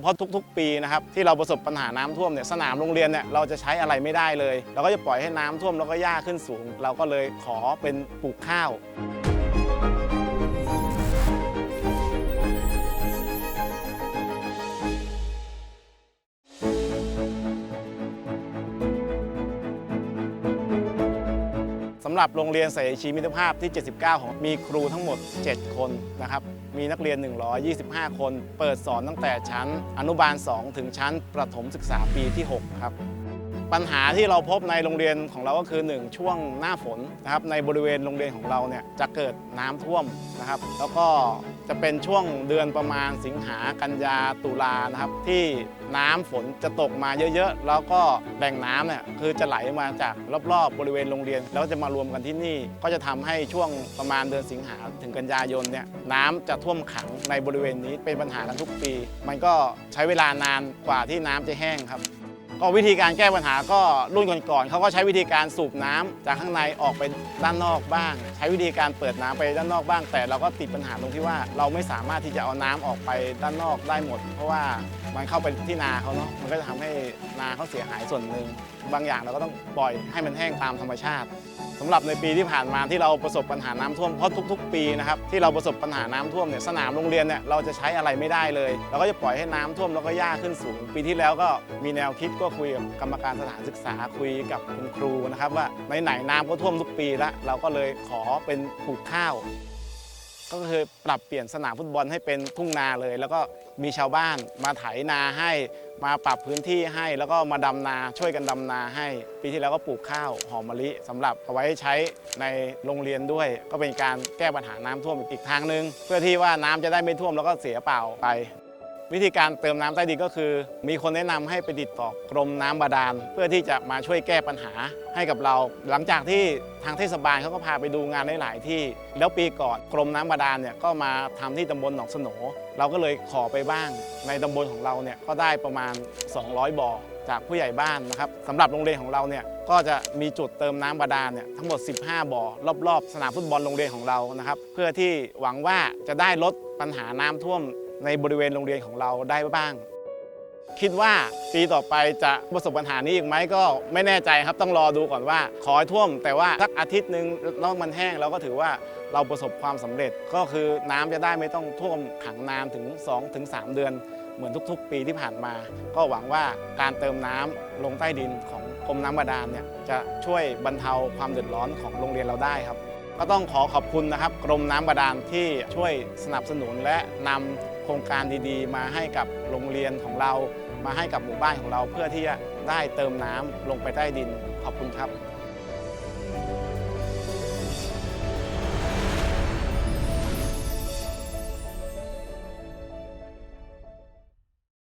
เพราะทุกๆ ปีนะครับที่เราประสบปัญหาน้ำท่วมเนี่ยสนามโรงเรียนเนี่ยเราจะใช้อะไรไม่ได้เลย เราก็จะปล่อยให้น้ำท่วมแล้วก็หญ้าขึ้นสูง เราก็เลยขอเป็นปลูกข้าว หรับโรงเรียนสายชีมิตรภาพที่ 79 ของมีครูทั้งหมด 7 คนนะครับ มีนักเรียน 125 คน เปิดสอนตั้งแต่ชั้นอนุบาล 2 ถึงชั้นประถมศึกษาปีที่ 6 ครับ ปัญหาที่เราพบในโรงเรียนของเราก็คือ 1 ช่วงหน้าฝนนะครับในบริเวณโรงเรียนของเราเนี่ยจะเกิดน้ำท่วมนะครับ แล้วก็จะเป็นช่วงเดือนประมาณสิงหากันยาตุลานะครับที่น้ำฝนจะตกมาเยอะๆ แล้วก็แหล่งน้ำเนี่ยคือจะไหลมาจากรอบๆ บริเวณโรงเรียน แล้วจะมารวมกันที่นี่ ก็จะทำให้ช่วงประมาณเดือนสิงหาถึงกันยายนเนี่ยน้ำจะท่วมขังในบริเวณนี้เป็นปัญหากันทุกปี มันก็ใช้เวลานานกว่าที่น้ำจะแห้งครับ ก็วิธีการแก้ปัญหาก็รุ่นก่อนๆเขาก็ใช้วิธีการสูบน้ำจากข้างในออกไปด้านนอกบ้าง ใช้วิธีการเปิดน้ำไปด้านนอกบ้าง แต่เราก็ติดปัญหาตรงที่ว่าเราไม่สามารถที่จะเอาน้ำออกไปด้านนอกได้หมด เพราะว่ามันเข้าไปที่นาเขาเนาะมันก็จะทำให้นาเขาเสียหายส่วนหนึ่งบางอย่างเราก็ต้องปล่อยให้มันแห้งตามธรรมชาติ สำหรับในปีที่ผ่านมาที่เราประสบปัญหาน้ำท่วมเพราะทุก ๆ ปีนะครับที่เราประสบปัญหาน้ำท่วมเนี่ยสนามโรงเรียนเนี่ยเราจะใช้อะไรไม่ได้เลยเราก็จะปล่อยให้น้ำท่วมแล้วก็หญ้าขึ้นสูง ปีที่แล้วก็มีแนวคิดก็คุยกับกรรมการสถานศึกษาคุยกับคุณครูนะครับว่าไหนๆน้ำก็ท่วมทุกปีแล้วเราก็เลยขอเป็นปลูกข้าว ก็คือปรับเปลี่ยนสนามฟุตบอลให้เป็นทุ่งนาเลย แล้วก็มีชาวบ้านมาไถนาให้ มาปรับพื้นที่ให้ แล้วก็มาดำนาช่วยกันดำนาให้ ปีที่แล้วก็ปลูกข้าวหอมมะลิสำหรับเอาไว้ใช้ในโรงเรียนด้วย ก็เป็นการแก้ปัญหาน้ำท่วมอีกทางหนึ่งเพื่อที่ว่าน้ำจะได้ไม่ท่วมแล้วก็เสียเปล่าไป วิธีการเติมน้ำใต้ดินก็คือ มีคนแนะนำให้ไปติดต่อกรมน้ำบาดาล เพื่อที่จะมาช่วยแก้ปัญหาให้กับเรา หลังจากที่ทางเทศบาลเขาก็พาไปดูงานหลาย ๆ ที่ แล้วปีก่อนกรมน้ำบาดาลเนี่ยก็มาทำที่ตำบลหนองสโหนเราก็เลยขอไปบ้าง ในตำบลของเราเนี่ยก็ได้ประมาณ 200 บ่อจากผู้ใหญ่บ้านนะครับสำหรับโรงเรียนของเราเนี่ยก็จะมีจุดเติมน้ำบาดาลเนี่ยทั้งหมด 15 บ่อรอบ ๆ สนามฟุตบอลโรงเรียนของเรานะครับเพื่อที่หวังว่าจะได้ลดปัญหาน้ำท่วม ในบริเวณโรงเรียนของเราได้บ้าง คิดว่าปีต่อไปจะประสบปัญหานี้อีกไหมก็ไม่แน่ใจครับต้องรอดูก่อนว่า ขอให้ท่วม แต่ว่าสักอาทิตย์หนึ่งนอกมันแห้งเราก็ถือว่าเราประสบความสำเร็จก็คือน้ำจะได้ไม่ต้องท่วมขังนานถึง 2-3 เดือน เหมือนทุกๆ ปีที่ผ่านมา ก็หวังว่าการเติมน้ำลงใต้ดินของกรมน้ำบาดาลเนี่ยจะช่วยบรรเทาความเดือดร้อนของโรงเรียนเราได้ครับ ก็ต้องขอขอบคุณนะครับ กรมน้ำบาดาลที่ช่วยสนับสนุนและนำโครงการดีๆ มาให้กับโรงเรียนของเรา มาให้กับหมู่บ้านของเรา เพื่อที่จะได้เติมน้ำลงไปใต้ดินขอบคุณครับ